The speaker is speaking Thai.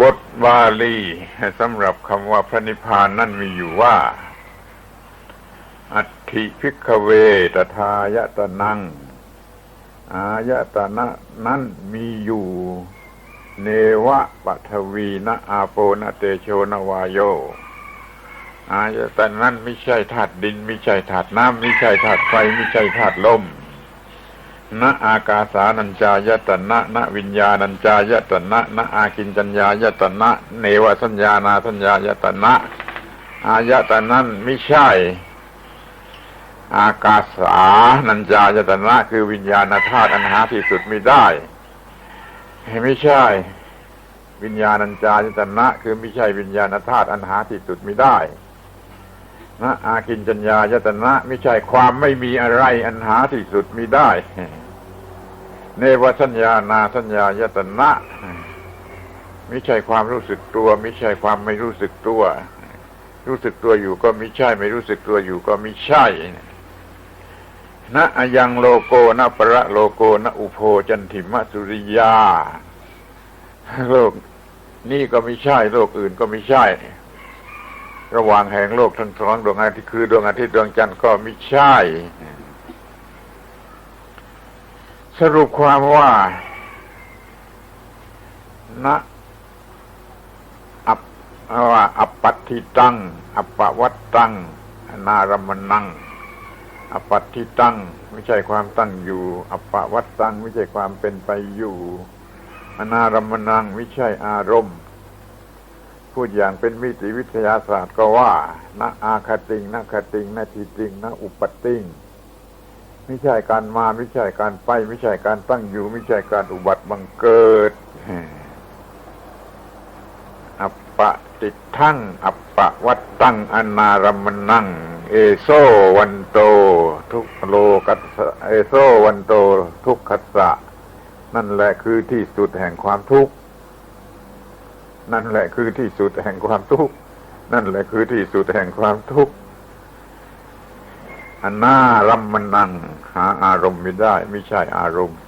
บทบาลีสำหรับคำว่าพระนิพพานนั่นมีอยู่ว่า อัติพิกเวตทายตนัง อายตนะนั้นมีอยู่ เนวะปัทวีนะอาโปนะเตโชนวายโย อายตนะนั้นไม่ใช่ธาตุดินไม่ใช่ธาตุน้ำไม่ใช่ธาตุไฟไม่ใช่ธาตุลม ณอากาสานัญจายตนะณวิญญาณัญจายตนะณอากินจัญญายตนะ เนวสัญญานาสัญญายตนะ อายตนะนั้นไม่ใช่ อากาสานัญจายตนะ คือวิญญาณธาตุอันหาที่สุดไม่ได้ไม่ใช่ วิญญาณัญจายตนะ คือไม่ใช่วิญญาณธาตุอันหาที่สุดไม่ได้นะอากินจัญญายตนะ ไม่ใช่ความไม่มีอะไรอันหาที่สุดมิได้ เนวสัญญานาสัญญายตนะม่ใช่ความรู้สึกตัวม่ใช่ความไม่รู้สึกตัว รู้สึกตัวอยู่ก็ม่ใช่ ไม่รู้สึกตัวอยู่ก็ม่ใช่นะอายังโลโกนะประโลโกนะอุโพจันทิมสุริยา โลกนี่ก็ไม่ใช่ โลกอื่นก็ไม่ใช่ ระหว่างแห่งโลกทั้งสองดวงอาทิตย์คือดวงอาทิตย์ดวงจันทร์ก็ไม่ใช่ สรุปความว่านะอัปว่าอัปปัตติตัง อัปปวัตตัง นารมนัง อัปปัตติตัง ไม่ใช่ความตั้งอยู่ อัปปวัตตัง ไม่ใช่ความเป็นไปอยู่อนารมนัง ไม่ใช่อารมณ์ พูดอย่างเป็นมิติวิทยาศาสตร์ก็ว่า นะอาคติงนะคติงนะทีติงนะอุปติง ไม่ใช่การมาไม่ใช่การไป ไม่ใช่การตั้งอยู่ ไม่ใช่การอุบัติบังเกิด อัปปะติทั้งอัปปะวัตตังอนารมนัง เอโซวันโต ทุกโลกัสเอโซวันโต ทุกขัสสะ นั่นแหละคือที่สุดแห่งความทุกข์นั่นแหละคือที่สุดแห่งความทุกข์นั่นแหละคือที่สุดแห่งความทุกข์ อันน่ารำมมันนัง หาอารมณ์ไม่ได้ ไม่ใช่อารมณ์